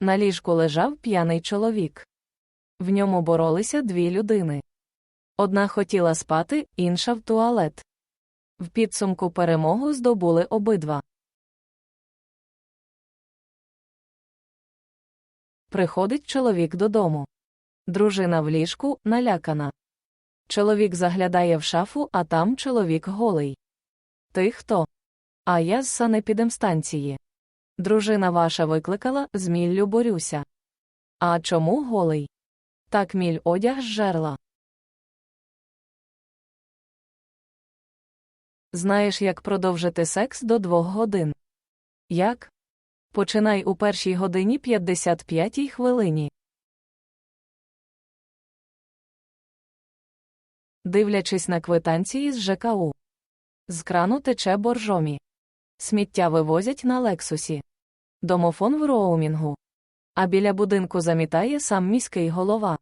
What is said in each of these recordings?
На ліжку лежав п'яний чоловік. В ньому боролися дві людини. Одна хотіла спати, інша в туалет. В підсумку перемогу здобули обидва. Приходить чоловік додому. Дружина в ліжку налякана. Чоловік заглядає в шафу, а там чоловік голий. Ти хто? А я з санепідемстанції. Дружина ваша викликала, з міллю борюся. А чому голий? Так міль одяг з жерла. Знаєш, як продовжити секс до двох годин? Як? Починай у першій годині 55 хвилині. Дивлячись на квитанції з ЖКУ. З крану тече боржомі. Сміття вивозять на лексусі. Домофон в роумінгу. А біля будинку замітає сам міський голова.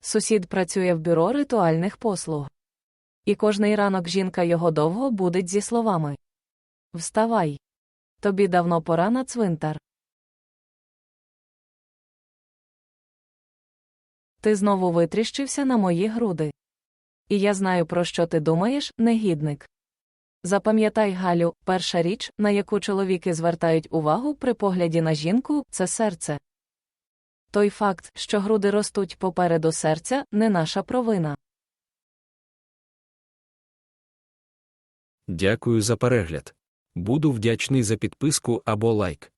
Сусід працює в бюро ритуальних послуг. І кожний ранок жінка його довго будить зі словами Вставай. Тобі давно пора на цвинтар. Ти знову витріщився на мої груди. І я знаю, про що ти думаєш, негідник. Запам'ятай, Галю, перша річ, на яку чоловіки звертають увагу при погляді на жінку, це серце. Той факт, що груди ростуть попереду серця, не наша провина. Дякую за перегляд. Буду вдячний за підписку або лайк.